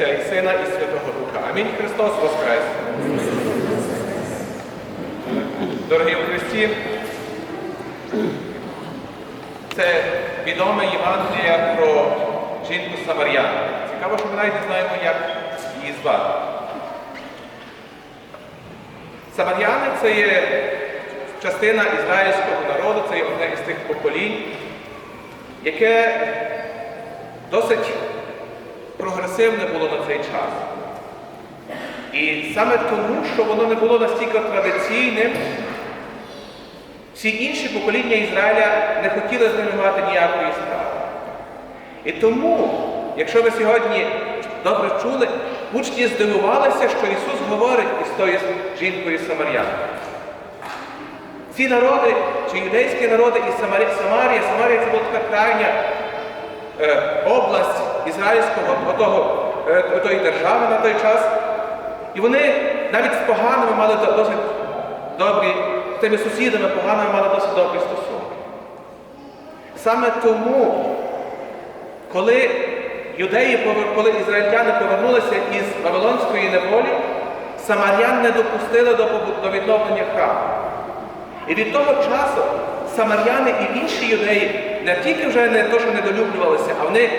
Отця і Сина, і Святого Духа. Амінь. Христос Воскрес! Дорогі у Христі, це відоме Євангелія про жінку Самар'яну. Цікаво, що ми навіть не знаємо, як її звати. Самар'яни це є частина ізраїльського народу, це є одне із тих поколінь, яке досить прогресивне було на цей час. І саме тому, що воно не було настільки традиційним, всі інші покоління Ізраїля не хотіли з ними мати ніякої справи. І тому, якщо ви сьогодні добре чули, учні здивувалися, що Ісус говорить із тою жінкою Самарянкою. Ці народи, чи юдейські народи і Самарія, Самарія, Самарія це була така крайня е, область ізраїльського отого, е, отої держави на той час. І вони навіть з поганими мали досить добрі, з тими сусідами поганими мали досить добрі стосунки. Саме тому, коли юдеї, коли ізраїльтяни повернулися із Вавилонської неволі, самарян не допустили до, відновлення храму. І від того часу самаряни і інші юдеї не тільки вже не то, що недолюблювалися, а вони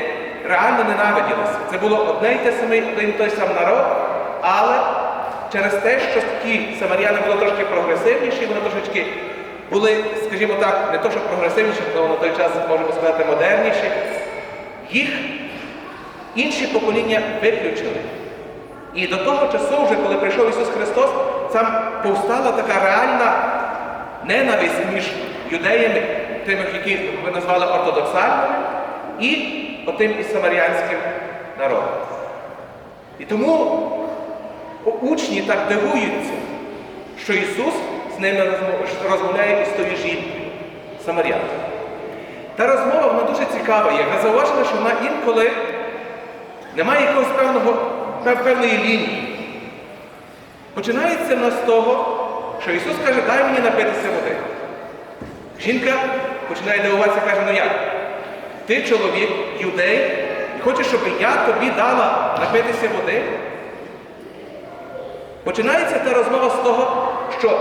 реально ненавиділися. Це було одне й те саме, один і той самий народ, але через те, що ті самаряни були трошки прогресивніші, вони трошечки були, скажімо так, не то, що прогресивніші, але на той час, можемо сказати, модерніші, їх інші покоління виключили. І до того часу, вже коли прийшов Ісус Христос, там повстала така реальна ненависть між юдеями, тими, які ви назвали ортодоксальними, і отим із самарянським народом. І тому учні так дивуються, що Ісус з ними розмовляє із тою жінкою, самарянкою. Та розмова вона дуже цікава є. Ви зауважили, що вона інколи немає якогось певного, певної лінії. Починається вона з того, що Ісус каже, дай мені напитися води. Жінка починає дивуватися, каже, ну як? Ти чоловік, юдей, і хочеш, щоб я тобі дала напитися води? Починається та розмова з того, що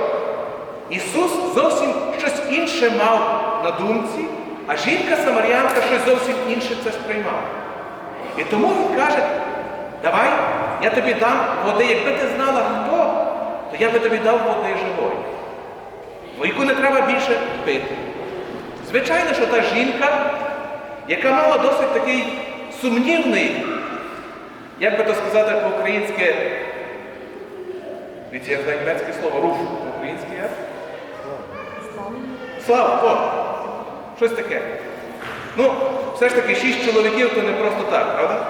Ісус зовсім щось інше мав на думці, а жінка Самарянка щось зовсім інше це сприймала. І тому він каже, давай, я тобі дам води, якби ти знала хто, то я би тобі дав води живої. Бо яку не треба більше пити. Звичайно, що та жінка, яка мала досить такий сумнівний, як би то сказати по-українськи, я знаю німецьке слово руф по-українськи як? Слава, о! Щось таке. Ну, все ж таки, шість чоловіків то не просто так, правда?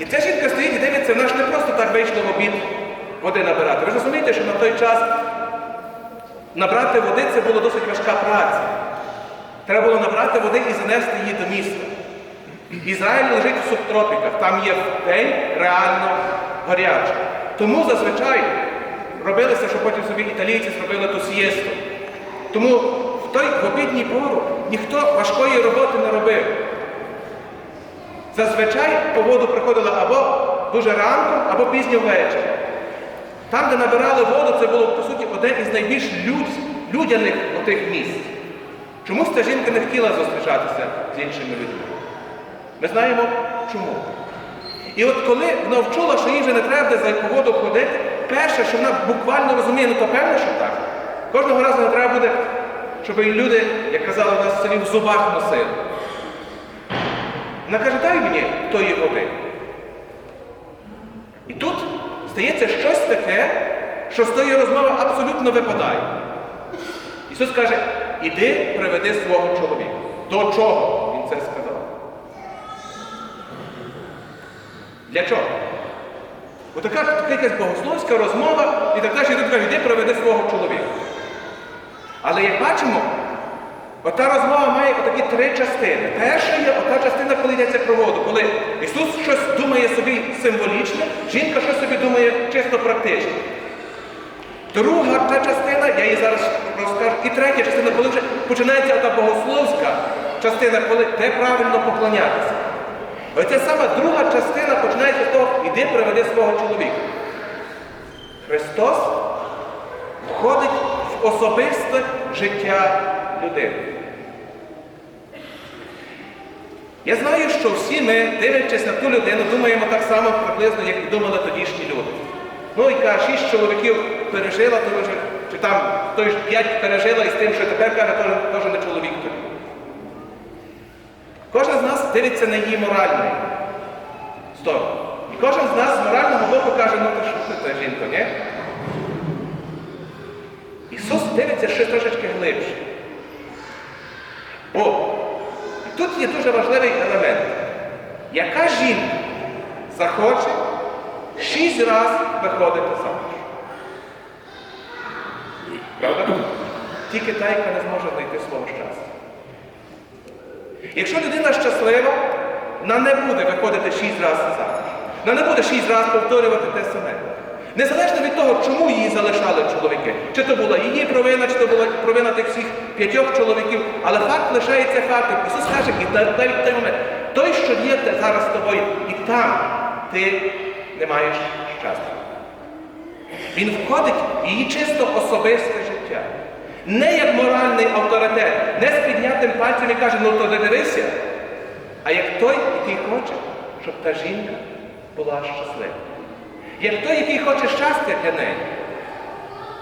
І ця жінка стоїть і дивиться, вона ж не просто так вийшла в обід води набирати. Ви ж розумієте, що на той час набрати води це була досить важка праця. Треба було набрати води і занести її до міста. Ізраїль лежить в субтропіках, там є день реально гарячий. Тому зазвичай робилося, що потім собі італійці зробили ту сієсту. Тому в той в обідній пору ніхто важкої роботи не робив. Зазвичай по воду приходили або дуже ранком, або пізньо ввечері. Там, де набирали воду, це було, по суті, одне із найбільш людяних отих місць. Чомусь та жінка не хотіла зустрічатися з іншими людьми. Ми знаємо чому. І от коли вона вчула, що їй вже не треба за воду ходити, перше, що вона буквально розуміє, ну то певно, що так. Кожного разу не треба буде, щоб і люди, як казали у нас в селі, в зубах носили. Вона каже, дай мені тої води. І тут стається щось таке, що з тої розмови абсолютно випадає. Ісус каже, іди приведи свого чоловіка. До чого Він це сказав? Для чого? Бо така, якась богословська розмова і так далі, і каже, іди приведи свого чоловіка. Але як бачимо, ота розмова має отакі три частини. Перша є ота частина, коли йдеться про воду, коли Ісус щось думає собі символічне, жінка щось собі думає чисто практично. Друга та частина, я її зараз розкажу, і третя частина, коли вже починається та богословська частина, коли де правильно поклонятися. Оця сама друга частина починається з того, іди приведи свого чоловіка. Христос входить в особисте життя людини. Я знаю, що всі ми, дивлячись на ту людину, думаємо так само приблизно, як і думали тодішні люди. Ну, яка шість чоловіків пережила, то вже, чи там той ж п'ять пережила і з тим, що тепер каже, теж, теж не чоловік тобі. Кожен з нас дивиться на її моральний сторону. І кожен з нас з морального боку каже, ну то що це та жінка, ні? Ісус дивиться ще трошечки глибше. Бо тут є дуже важливий елемент. Яка жінка захоче шість разів виходити замуж? Правда? Тільки та, яка не зможе знайти свого щастя. Якщо людина щаслива, вона не буде виходити шість разів замуж. Вона не буде шість разів повторювати те саме. Незалежно від того, чому її залишали чоловіки. Чи то була її провина, чи то була провина тих всіх п'ятьох чоловіків. Але факт лишається фактом. Ісус каже, і навіть той момент, той, що є зараз з тобою, і там ти не маєш щастя. Він входить в її чисто особисте життя. Не як моральний авторитет, не з піднятим пальцем і каже, ну то не дивися, а як той, який хоче, щоб та жінка була щаслива. Як той, який хоче щастя для неї.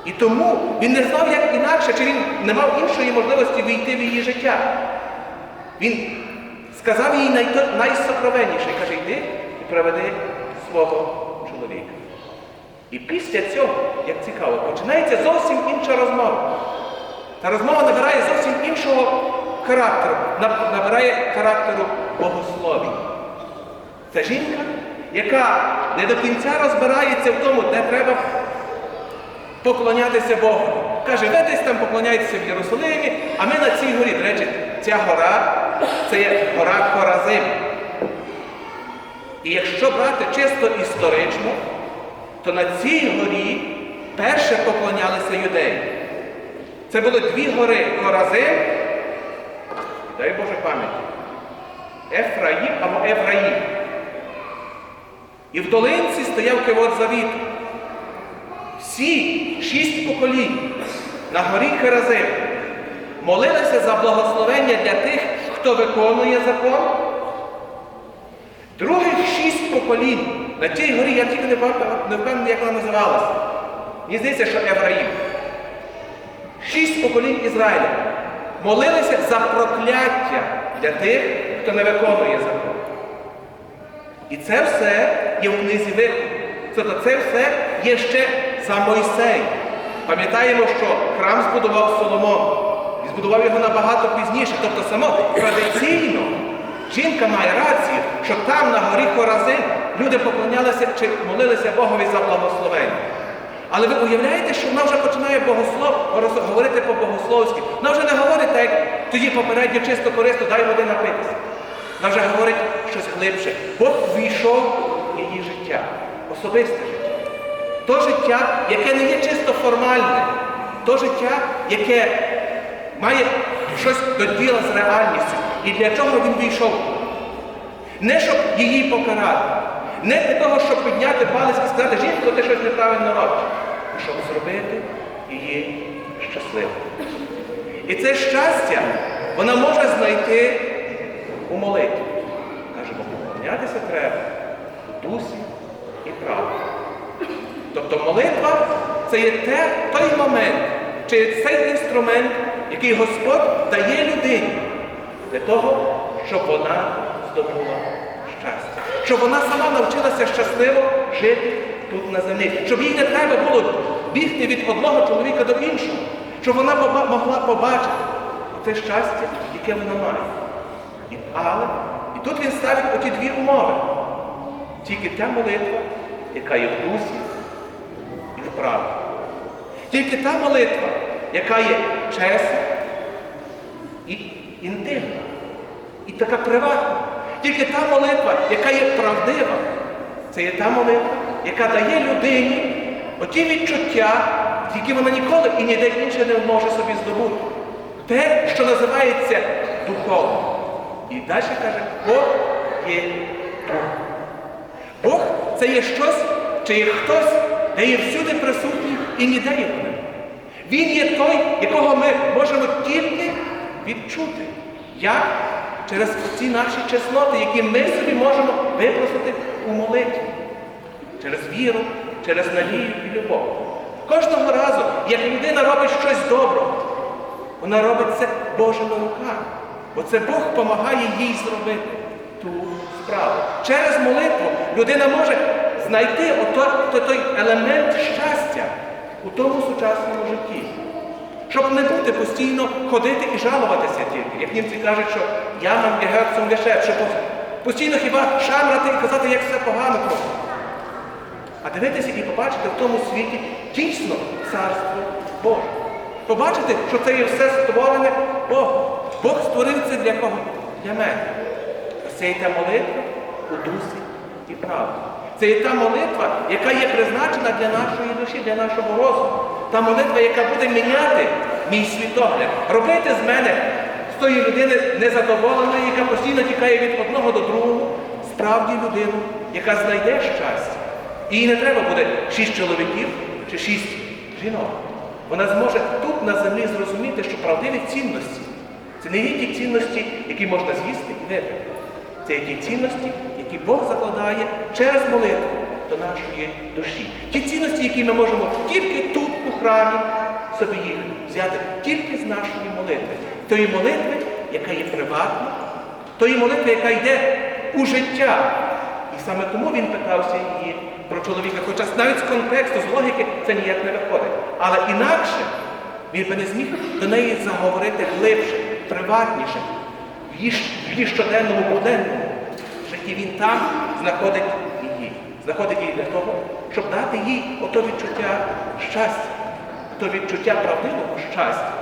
І тому він не знав, як інакше, чи він не мав іншої можливості війти в її життя. Він сказав їй найсокровенніше, каже, йди і приведи свого чоловіка. І після цього, як цікаво, починається зовсім інша розмова. Та розмова набирає зовсім іншого характеру, набирає характеру богословій. Це жінка, яка не до кінця розбирається в тому, де треба поклонятися Богу. Каже, ви десь там поклоняєтеся в Єрусалимі, а ми на цій горі. До речі, ця гора це є гора Хоразим. І якщо брати чисто історично, то на цій горі перше поклонялися юдеї. Це були дві гори Хоразим, дай Боже пам'яті, Ефраїм або Ефраїм. І в долинці стояв кивот завіту. Всі шість поколінь на горі Херазим молилися за благословення для тих, хто виконує закон. Других шість поколінь на тій горі, я тільки не впевнений, як вона називалася. Мені здається, що Ефраїм. Шість поколінь Ізраїля молилися за прокляття для тих, хто не виконує закон. І це все є в книзі виходу. Тобто це все є ще за Мойсей. Пам'ятаємо, що храм збудував Соломон. І збудував його набагато пізніше. Тобто само традиційно жінка має рацію, що там на горі Хоразин люди поклонялися чи молилися Богові за благословення. Але ви уявляєте, що вона вже починає богослов, говорити по-богословськи. Вона вже не говорить так, як тоді попередньо чисто корисно, дай води напитися. Вона вже говорить щось глибше. Бог ввійшов в її життя, особисте життя. То життя, яке не є чисто формальне, то життя, яке має щось до діла з реальністю. І для чого він війшов? Не щоб її покарати, не для того, щоб підняти палець і сказати, жінко, ти щось неправильно робиш, а щоб зробити її щасливою. І це щастя вона може знайти у молитві. Каже, бо поклонятися треба у дусі і правді. Тобто молитва це є те, той момент, чи цей інструмент, який Господь дає людині для того, щоб вона здобула щастя. Щоб вона сама навчилася щасливо жити тут на землі. Щоб їй не треба було бігти від одного чоловіка до іншого. Щоб вона могла побачити те щастя, яке вона має. І, але, і тут він ставить оті дві умови. Тільки та молитва, яка є в дусі і в правді. Тільки та молитва, яка є чесна і інтимна, і така приватна. Тільки та молитва, яка є правдива, це є та молитва, яка дає людині оті відчуття, які вона ніколи і ніде інше не може собі здобути. Те, що називається духовним. І далі каже, Бог є Бог. Бог це є щось, чи є хтось, де є всюди присутній і ніде його немає. Він є той, якого ми можемо тільки відчути. Як? Через ці наші чесноти, які ми собі можемо випросити у молитві. Через віру, через надію і любов. Кожного разу, як людина робить щось доброго, вона робить це Божими руками. Бо це Бог допомагає їй зробити ту справу. Через молитву людина може знайти ото, то- той елемент щастя у тому сучасному житті. Щоб не бути постійно ходити і жалуватися тільки. Як німці кажуть, що я нам є герцом гешеф, що постійно хіба шамрати і казати, як все погано просто. А дивитися і побачити в тому світі дійсно царство Боже. Побачити, що це є все створене Богом. Бог створив це для кого? Для мене. Це є та молитва у дусі і правді. Це є та молитва, яка є призначена для нашої душі, для нашого розуму. Та молитва, яка буде міняти мій світогляд, робити з мене, з тої людини незадоволеної, яка постійно тікає від одного до другого, справді людину, яка знайде щастя. Їй не треба буде шість чоловіків чи шість жінок. Вона зможе тут на землі зрозуміти, що правдиві цінності це не є ті цінності, які можна з'їсти і випити. Це є ті цінності, які Бог закладає через молитву до нашої душі. Ті цінності, які ми можемо тільки тут, у храмі, собі їх взяти, тільки з нашої молитви. Тої молитви, яка є приватна, тої молитви, яка йде у життя. І саме тому він питався її про чоловіка. Хоча навіть з контексту, з логіки це ніяк не виходить. Але інакше він би не зміг до неї заговорити глибше, приватніше, в її, щоденному буденному житті. Він там знаходить. Знаходить її для того, щоб дати їй ото відчуття щастя, то відчуття правдивого щастя.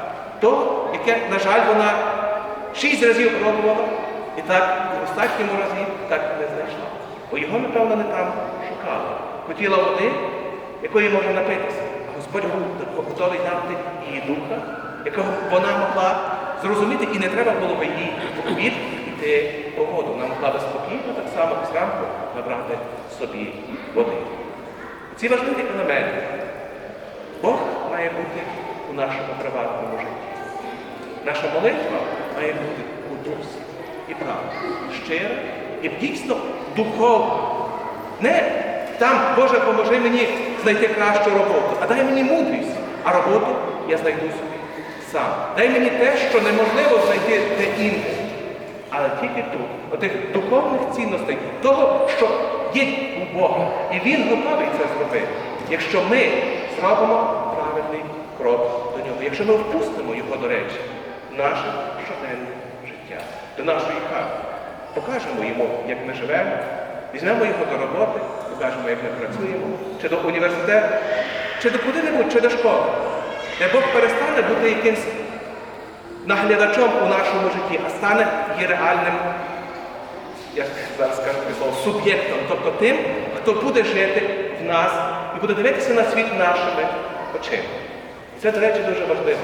То, яке, на жаль, вона шість разів пробувала, і так в останньому разі так і не знайшла. Бо його, напевно, не там шукала. Хотіла води, якої може напитися. А Господь го- готовий дати їй духа, якого вона могла зрозуміти, і не треба було би їй в обід йти по воду. Вона могла би спокійно, так само зранку набрати собі води. Ці важливі елементи. Бог має бути у нашому приватному житті. Наша молитва має бути у дусі і правді, щира і дійсно духовна. Не там, Боже, поможи мені знайти кращу роботу, а дай мені мудрість, а роботу я знайду собі сам. Дай мені те, що неможливо знайти де інде. Але тільки тут, отих духовних цінностей, того, що є у Бога. І Він готовий це зробити, якщо ми зробимо правильний крок до нього, якщо ми впустимо його, до речі, в наше щоденне життя, до нашої хати. Покажемо йому, як ми живемо, візьмемо його до роботи, покажемо, як ми працюємо, чи до університету, чи до куди-небудь, чи до школи, де Бог перестане бути якимсь наглядачом у нашому житті, а стане реальним, як зараз кажуть слово, суб'єктом, тобто тим, хто буде жити в нас і буде дивитися на світ нашими очима. Це, до речі, дуже важливо.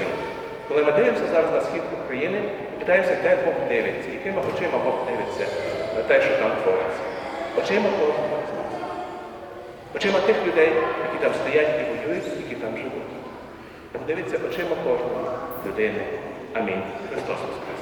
Коли ми дивимося зараз на схід України питаємося, де Бог дивиться, якими очима Бог дивиться на те, що там твориться. Очима кожного з нас. Очима тих людей, які там стоять і воюють, які там живуть. Бог дивиться очима кожної людини. Амінь. Христос Воскрес.